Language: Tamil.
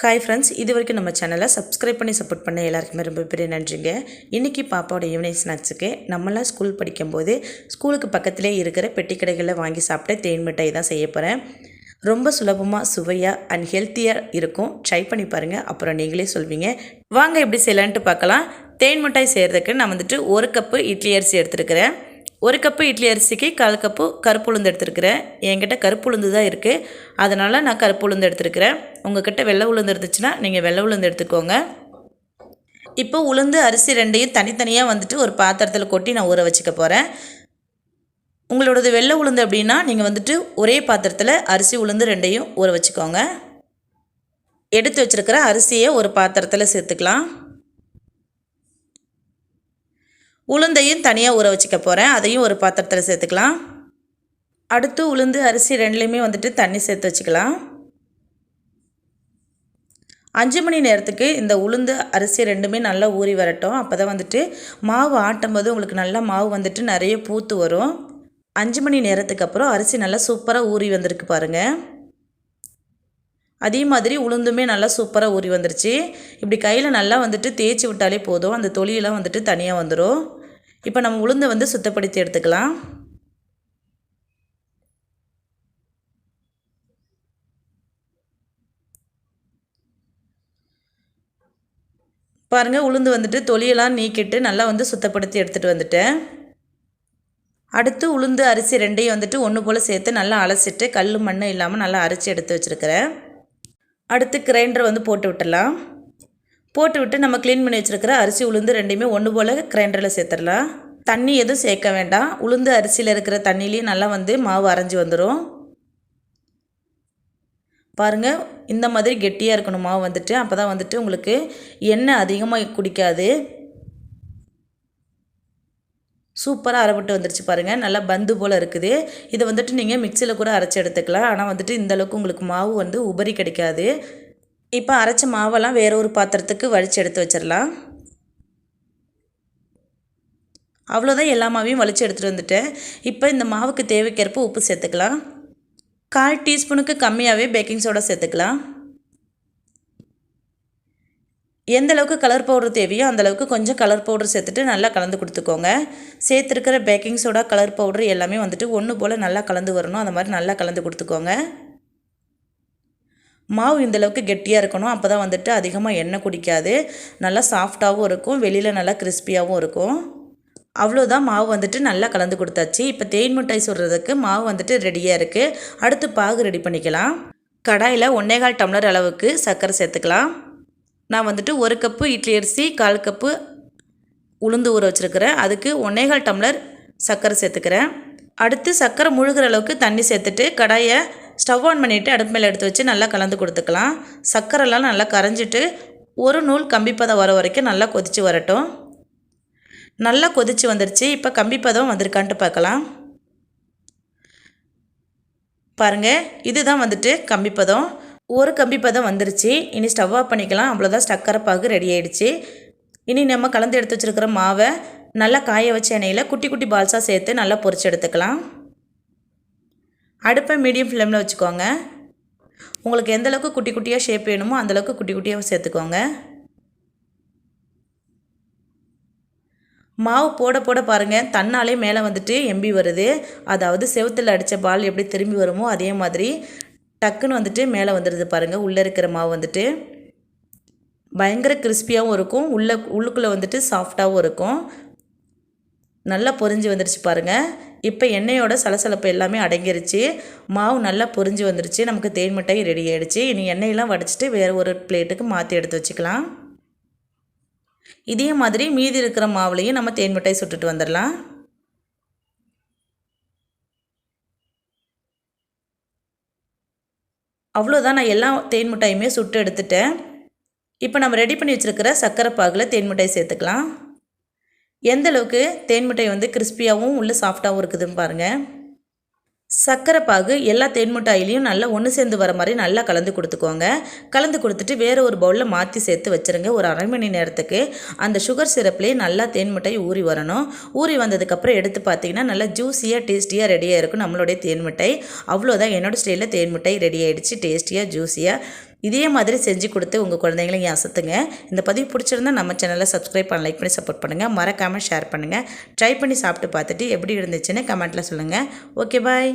ஹாய் ஃப்ரெண்ட்ஸ் இது வரைக்கும் நம்ம சேனலை சப்ஸ்கிரைப் பண்ணி சப்போர்ட் பண்ண எல்லாருக்குமே ரொம்ப பெரிய நன்றிங்க. இன்றைக்கி பாப்பாவோட ஈவினிங் ஸ்நாக்ஸுக்கு நம்மளாம் ஸ்கூல் படிக்கும்போது ஸ்கூலுக்கு பக்கத்திலே இருக்கிற பெட்டி கடைகளில் வாங்கி சாப்பிட்ட தேன் மிட்டாய் தான் செய்ய போகிறேன் ரொம்ப சுலபமாக சுவையாக அண்ட் ஹெல்த்தியாக இருக்கும். ட்ரை பண்ணி பாருங்கள் அப்புறம் நீங்களே சொல்வீங்க. வாங்க எப்படி செய்யலான்ட்டு பார்க்கலாம். தேன் மிட்டாய் செய்கிறதுக்கு நான் வந்துட்டு ஒரு கப்பு இட்லி அரிசி எடுத்துருக்கிறேன். ஒரு கப்பு இட்லி அரிசிக்கு கால் கப்பு கருப்பு உளுந்து எடுத்துருக்கிறேன். என்கிட்ட கருப்பு உளுந்து தான் இருக்குது அதனால் நான் கருப்பு உளுந்து எடுத்துருக்கிறேன். உங்கள்கிட்ட வெள்ளை உளுந்து இருந்துச்சுன்னா நீங்கள் வெள்ளை உளுந்து எடுத்துக்கோங்க. இப்போ உளுந்து அரிசி ரெண்டையும் தனித்தனியாக வந்துட்டு ஒரு பாத்திரத்தில் கொட்டி நான் ஊற வச்சுக்க போகிறேன் உங்களோடது வெள்ளை உளுந்து அப்படின்னா நீங்கள் வந்துட்டு ஒரே பாத்திரத்தில் அரிசி உளுந்து ரெண்டையும் ஊற வச்சுக்கோங்க. எடுத்து வச்சுருக்கிற அரிசியை ஒரு பாத்திரத்தில் சேர்த்துக்கலாம். உளுந்தையும் தனியாக ஊற வச்சுக்க போகிறேன் அதையும் ஒரு பாத்திரத்தில் சேர்த்துக்கலாம். அடுத்து உளுந்து அரிசி ரெண்டுலேயுமே வந்துட்டு தண்ணி சேர்த்து வச்சுக்கலாம். அஞ்சு மணி நேரத்துக்கு இந்த உளுந்து அரிசி ரெண்டுமே நல்லா ஊறி வரட்டும். அப்போ தான் வந்துட்டு மாவு ஆட்டும் போது உங்களுக்கு நல்லா மாவு வந்துட்டு நிறைய பூத்து வரும். அஞ்சு மணி நேரத்துக்கு அப்புறம் அரிசி நல்லா சூப்பராக ஊறி வந்திருக்கு பாருங்கள் அதே மாதிரி உளுந்துமே நல்லா சூப்பராக ஊறி வந்துருச்சு. இப்படி கையில் நல்லா வந்துட்டு தேய்ச்சி விட்டாலே போதும். அந்த தொலியெல்லாம் வந்துட்டு தனியாக வந்துடும் இப்போ நம்ம உளுந்தை வந்து சுத்தப்படுத்தி எடுத்துக்கலாம். பாருங்கள் உளுந்து வந்துட்டு தொலியெல்லாம் நீக்கிட்டு நல்லா வந்து சுத்தப்படுத்தி எடுத்துகிட்டு வந்துட்டேன். அடுத்து உளுந்து அரிசி ரெண்டையும் வந்துட்டு ஒன்று போல் சேர்த்து நல்லா அலசிட்டு கல் மண் இல்லாமல் நல்லா அரைச்சி எடுத்து வச்சுருக்கிறேன். அடுத்து கிரைண்டர் வந்து போட்டு விட்டுடலாம். போட்டு விட்டு நம்ம க்ளீன் பண்ணி வச்சுருக்கிற அரிசி உளுந்து ரெண்டையுமே ஒன்று போல் கிரைண்டரில் சேர்த்துடலாம். தண்ணி எதுவும் சேர்க்க வேண்டாம். உளுந்து அரிசியில் இருக்கிற தண்ணிலையும் நல்லா வந்து மாவு அரைஞ்சி வந்துடும் பாருங்கள் இந்த மாதிரி கெட்டியாக இருக்கணும் மாவு வந்துட்டு. அப்போ தான் வந்துட்டு உங்களுக்கு எண்ணெய் அதிகமாக குடிக்காது. சூப்பராக அரைப்பட்டு வந்துருச்சு பாருங்கள் நல்லா பந்து போல் இருக்குது. இதை வந்துட்டு நீங்கள் மிக்சியில் கூட அரைச்சி எடுத்துக்கலாம். ஆனால் வந்துட்டு இந்தளவுக்கு உங்களுக்கு மாவு வந்து உபரி கிடைக்காது. இப்போ அரைச்ச மாவெல்லாம் வேற ஒரு பாத்திரத்துக்கு வலிச்சு எடுத்து வச்சிடலாம். அவ்வளோதான் எல்லா மாவையும் வலிச்சு எடுத்துகிட்டு வந்துட்டேன். இப்போ இந்த மாவுக்கு தேவைக்கேற்ப உப்பு சேர்த்துக்கலாம். கால் டீஸ்பூனுக்கு கம்மியாகவே பேக்கிங் சோடா சேர்த்துக்கலாம். எந்த அளவுக்கு கலர் பவுடர் தேவையோ அந்தளவுக்கு கொஞ்சம் கலர் பவுடர் சேர்த்துட்டு நல்லா கலந்து கொடுத்துக்கோங்க. சேர்த்துருக்கிற பேக்கிங் சோடா கலர் பவுடர் எல்லாமே வந்துட்டு ஒன்று போல் நல்லா கலந்து வரணும். அந்த மாதிரி நல்லா கலந்து கொடுத்துக்கோங்க. மாவு இந்தளவுக்கு கெட்டியாக இருக்கணும். அப்போ தான் வந்துட்டு அதிகமாக எண்ணெய் குடிக்காது. நல்லா சாஃப்டாகவும் இருக்கும். வெளியில் நல்லா கிறிஸ்பியாகவும் இருக்கும். அவ்வளோதான் மாவு வந்துட்டு நல்லா கலந்து கொடுத்தாச்சு. இப்போ தேன் மிட்டாய் சுடுறதுக்கு மாவு வந்துட்டு ரெடியாக இருக்குது அடுத்து பாகு ரெடி பண்ணிக்கலாம். கடாயில் ஒன்றேகால் டம்ளர் அளவுக்கு சர்க்கரை சேர்த்துக்கலாம். நான் வந்துட்டு ஒரு கப்பு இட்லி அரிசி கால் கப்பு உளுந்து ஊற வச்சுருக்கிறேன். அதுக்கு ஒன்றேகால் டம்ளர் சர்க்கரை சேர்த்துக்கிறேன். அடுத்து சர்க்கரை முழுகிற அளவுக்கு தண்ணி சேர்த்துட்டு கடாயை ஸ்டவ் ஆன் பண்ணிவிட்டு அடுப்பு மேலே எடுத்து வச்சு நல்லா கலந்து கொடுத்துக்கலாம். சர்க்கரைலாம் நல்லா கரைஞ்சிட்டு ஒரு நூல் கம்பிப்பதம் வர வரைக்கும் நல்லா கொதித்து வரட்டும். நல்லா கொதித்து வந்துருச்சு. இப்போ கம்பிப்பதம் வந்திருக்கான்ட்டு பார்க்கலாம். பாருங்கள் இதுதான் வந்துட்டு கம்பிப்பதம். ஒரு கம்பிப்பதம் வந்துருச்சு. இனி ஸ்டவ் ஆஃப் பண்ணிக்கலாம். அவ்வளோதான் ஸ்டக்கரை பாகு ரெடி ஆகிடுச்சு இனி நம்ம கலந்து எடுத்து வச்சுருக்கிற மாவை நல்லா காய வச்ச எண்ணெயில் குட்டி குட்டி பால்ஸாக சேர்த்து நல்லா பொரிச்சு எடுத்துக்கலாம். அடுப்பை மீடியம் ஃப்ளேமில் வச்சுக்கோங்க. உங்களுக்கு எந்தளவுக்கு குட்டி குட்டியாக ஷேப் வேணுமோ அந்தளவுக்கு குட்டி குட்டியாக சேர்த்துக்கோங்க. மாவு போட போட பாருங்கள் தன்னாலே மேலே வந்துட்டு எம்பி வருது. அதாவது செவத்தில் அடித்த பால் எப்படி திரும்பி வருமோ அதே மாதிரி டக்குன்னு வந்துட்டு மேலே வந்துடுது பாருங்கள் உள்ளே இருக்கிற மாவு வந்துட்டு. பயங்கர கிறிஸ்பியாகவும் இருக்கும். உள்ளே உள்ளுக்குள்ளே வந்துட்டு சாஃப்டாகவும் இருக்கும். நல்லா பொரிஞ்சு வந்துடுச்சு பாருங்கள் இப்போ எண்ணெயோட சலசலப்பு எல்லாமே அடங்கிருச்சு. மாவு நல்லா பொரிஞ்சு வந்துருச்சு. நமக்கு தேன் மிட்டாய் ரெடி ஆகிடுச்சு இனி எண்ணெயெல்லாம் வடிச்சிட்டு வேறு ஒரு பிளேட்டுக்கு மாற்றி எடுத்து வச்சுக்கலாம். இதே மாதிரி மீதி இருக்கிற மாவுலையும் நம்ம தேன் மிட்டாய் சுட்டுட்டு வந்துடலாம். அவ்வளோதான் நான் எல்லா தேன் மிட்டாயுமே சுட்டு எடுத்துட்டேன். இப்போ நம்ம ரெடி பண்ணி வச்சுருக்கிற சர்க்கரை பாகில் தேன் மிட்டாய் சேர்த்துக்கலாம். எந்த அளவுக்கு தேன் மிட்டாய் வந்து கிறிஸ்பியாகவும் உள்ளே சாஃப்டாகவும் இருக்குதுன்னு பாருங்கள் சர்க்கரை பாகு எல்லா தேன் மிட்டாயிலையும் நல்லா ஒன்று சேர்ந்து வர மாதிரி நல்லா கலந்து கொடுத்துக்கோங்க. கலந்து கொடுத்துட்டு வேறு ஒரு பவுலில் மாற்றி சேர்த்து வச்சுருங்க. ஒரு அரை மணி நேரத்துக்கு அந்த சுகர் சிரப்லேயே நல்லா தேன் மிட்டாய் ஊறி வரணும். ஊறி வந்ததுக்கப்புறம் எடுத்து பார்த்தீங்கன்னா நல்லா ஜூஸியாக டேஸ்டியாக ரெடியாக இருக்கும் நம்மளுடைய தேன் மிட்டாய். அவ்வளோதான் என்னோடய ஸ்டைலில் தேன் மிட்டாய் ரெடி ஆகிடுச்சு டேஸ்டியாக ஜூஸியாக இதே மாதிரி செஞ்சு கொடுத்து உங்கள் குழந்தைங்களையும் அசத்துங்க. இந்த பதிவு பிடிச்சிருந்தா நம்ம சேனலை சப்ஸ்கிரைப் பண்ண லைக் பண்ணி சப்போர்ட் பண்ணுங்கள் மறக்காமல் ஷேர் பண்ணுங்கள் ட்ரை பண்ணி சாப்பிட்டு பார்த்துட்டு எப்படி இருந்துச்சுன்னு கமெண்ட்டில் சொல்லுங்கள் ஓகே பாய்